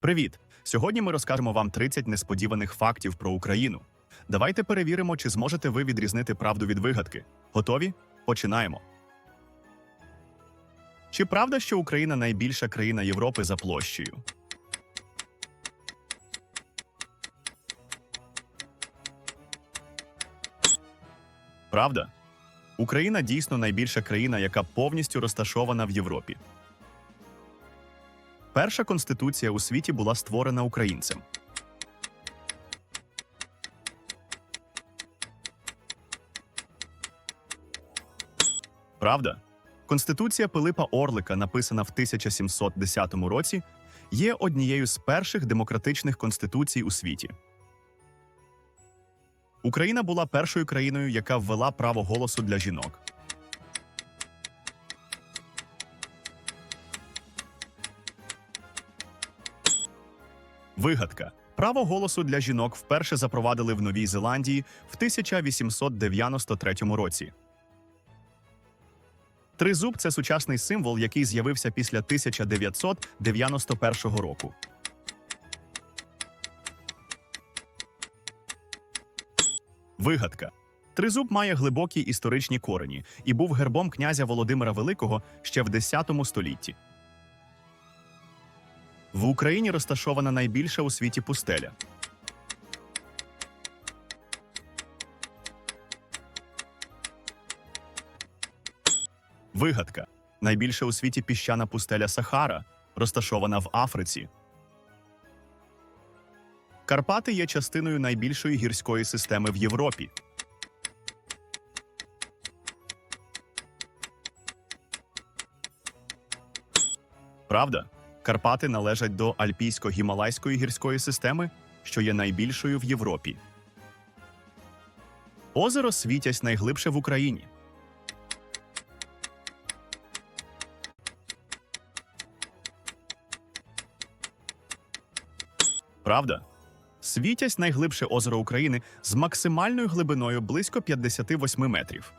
Привіт! Сьогодні ми розкажемо вам 30 несподіваних фактів про Україну. Давайте перевіримо, чи зможете ви відрізнити правду від вигадки. Готові? Починаємо. Чи правда, що Україна найбільша країна Європи за площею? Правда? Україна дійсно найбільша країна, яка повністю розташована в Європі. Перша конституція у світі була створена українцем. Правда? Конституція Пилипа Орлика, написана в 1710 році, є однією з перших демократичних конституцій у світі. Україна була першою країною, яка ввела право голосу для жінок. Вигадка. Право голосу для жінок вперше запровадили в Новій Зеландії в 1893 році. Тризуб це сучасний символ, який з'явився після 1991 року. Вигадка. Тризуб має глибокі історичні корені і був гербом князя Володимира Великого ще в 10 столітті. В Україні розташована найбільша у світі пустеля. Вигадка. Найбільша у світі піщана пустеля Сахара, розташована в Африці. Карпати є частиною найбільшої гірської системи в Європі. Правда? Карпати належать до Альпійсько-гімалайської гірської системи, що є найбільшою в Європі. Озеро Світязь найглибше в Україні. Правда? Світязь найглибше озеро України з максимальною глибиною близько 58 метрів.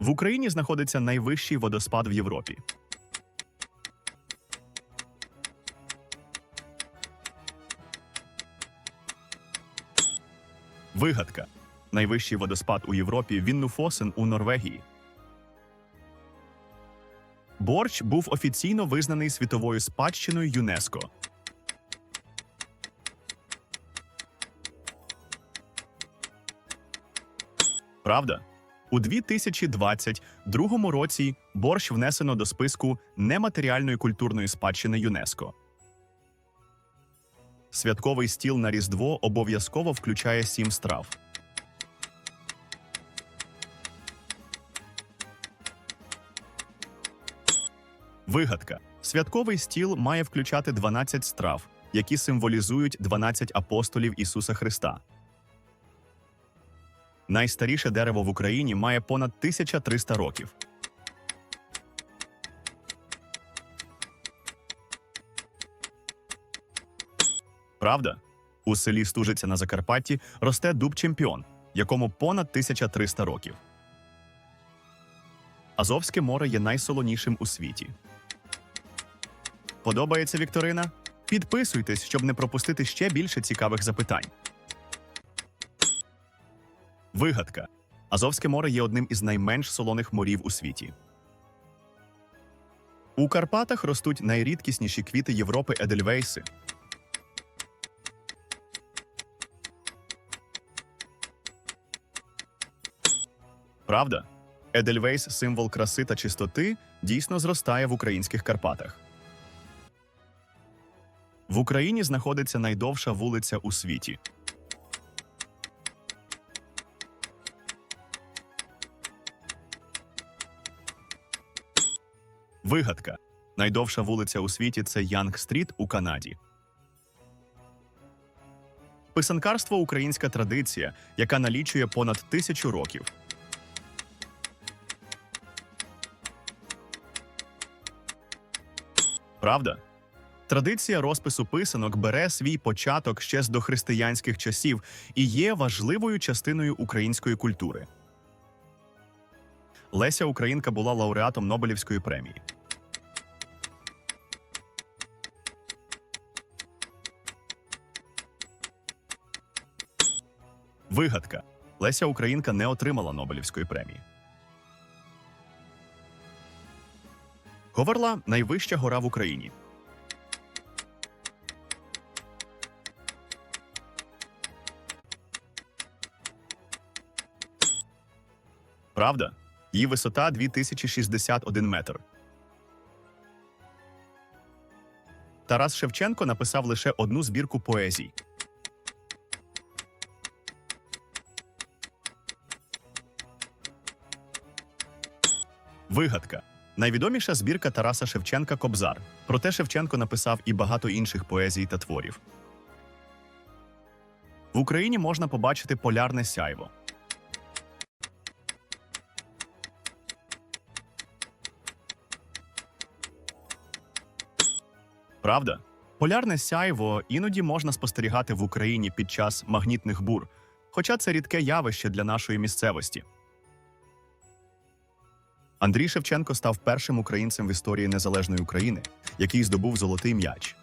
В Україні знаходиться найвищий водоспад в Європі. Вигадка. Найвищий водоспад у Європі Віннуфосен у Норвегії. Борщ був офіційно визнаний світовою спадщиною ЮНЕСКО. Правда? У 2022 році борщ внесено до списку нематеріальної культурної спадщини ЮНЕСКО. Святковий стіл на Різдво обов'язково включає сім страв. Вигадка. Святковий стіл має включати 12 страв, які символізують 12 апостолів Ісуса Христа. Найстаріше дерево в Україні має понад 1300 років. Правда? У селі Стужиця на Закарпатті росте дуб чемпіон, якому понад 1300 років. Азовське море є найсолонішим у світі. Подобається Вікторина? Підписуйтесь, щоб не пропустити ще більше цікавих запитань. Вигадка. Азовське море є одним із найменш солоних морів у світі. У Карпатах ростуть найрідкісніші квіти Європи Едельвейси. Правда? Едельвейс, символ краси та чистоти, дійсно зростає в українських Карпатах. В Україні знаходиться найдовша вулиця у світі. Вигадка. Найдовша вулиця у світі це Янг-стріт у Канаді. Писанкарство українська традиція, яка налічує понад тисячу років. правда? Традиція розпису писанок бере свій початок ще з дохристиянських часів і є важливою частиною української культури. Леся Українка була лауреатом Нобелівської премії. Вигадка Леся Українка не отримала Нобелівської премії. Говерла найвища гора в Україні. Правда? Її висота 2061 метр. Тарас Шевченко написав лише одну збірку поезій. Вигадка. Найвідоміша збірка Тараса Шевченка Кобзар. Проте Шевченко написав і багато інших поезій та творів. В Україні можна побачити полярне сяйво. Правда? Полярне сяйво іноді можна спостерігати в Україні під час магнітних бур, хоча це рідке явище для нашої місцевості. Андрій Шевченко став першим українцем в історії незалежної України, який здобув золотий м'яч.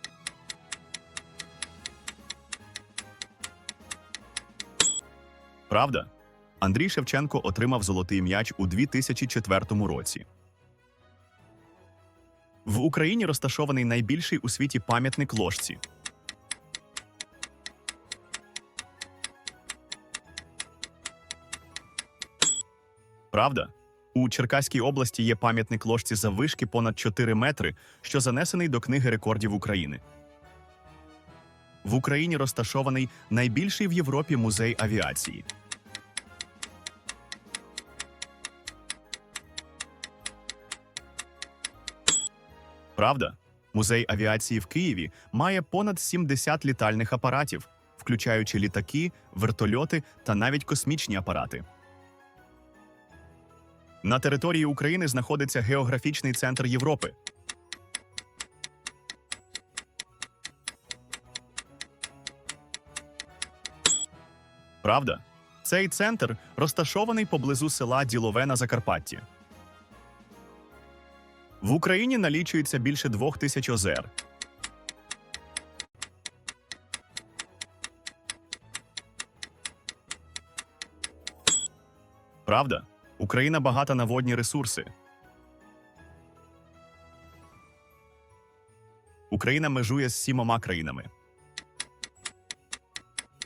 Правда? Андрій Шевченко отримав золотий м'яч у 2004 році. В Україні розташований найбільший у світі пам'ятник ложці. Правда? У Черкаській області є пам'ятник ложці заввишки понад 4 метри, що занесений до книги рекордів України. В Україні розташований найбільший в Європі музей авіації. Правда? Музей авіації в Києві має понад 70 літальних апаратів, включаючи літаки, вертольоти та навіть космічні апарати. На території України знаходиться географічний центр Європи. Правда? Цей центр розташований поблизу села Ділове на Закарпатті. В Україні налічується більше двох тисяч озер. Правда? Україна багата на водні ресурси. Україна межує з сімома країнами.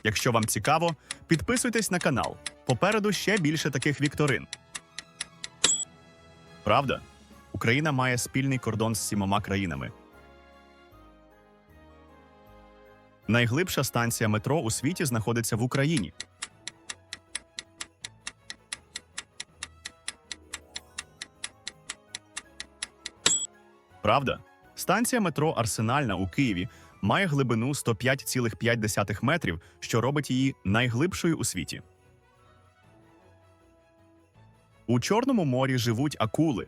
Якщо вам цікаво, підписуйтесь на канал. Попереду ще більше таких вікторин. Правда? Україна має спільний кордон з сімома країнами. Найглибша станція метро у світі знаходиться в Україні. Правда? Станція метро Арсенальна у Києві має глибину 105,5 метрів, що робить її найглибшою у світі. У Чорному морі живуть акули.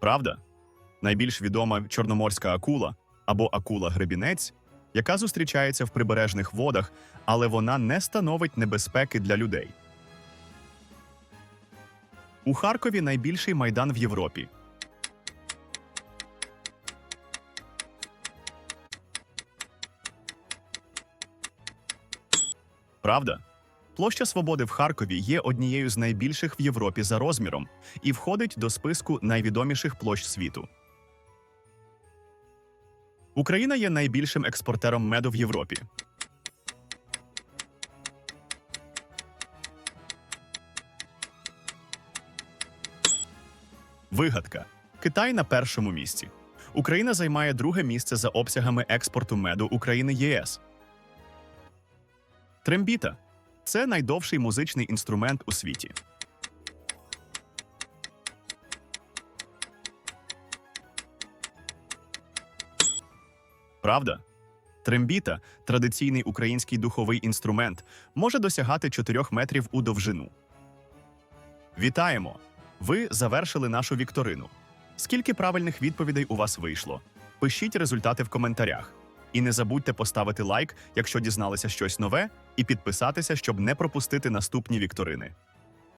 Правда? Найбільш відома чорноморська акула або акула-гребінець, яка зустрічається в прибережних водах, але вона не становить небезпеки для людей. У Харкові найбільший майдан в Європі. Правда? Площа Свободи в Харкові є однією з найбільших в Європі за розміром і входить до списку найвідоміших площ світу. Україна є найбільшим експортером меду в Європі. Вигадка. Китай на першому місці. Україна займає друге місце за обсягами експорту меду України ЄС. Трембіта це найдовший музичний інструмент у світі. Правда? Трембіта традиційний український духовий інструмент, може досягати 4 метрів у довжину. Вітаємо! Ви завершили нашу вікторину. Скільки правильних відповідей у вас вийшло? Пишіть результати в коментарях. І не забудьте поставити лайк, якщо дізналися щось нове, і підписатися, щоб не пропустити наступні вікторини.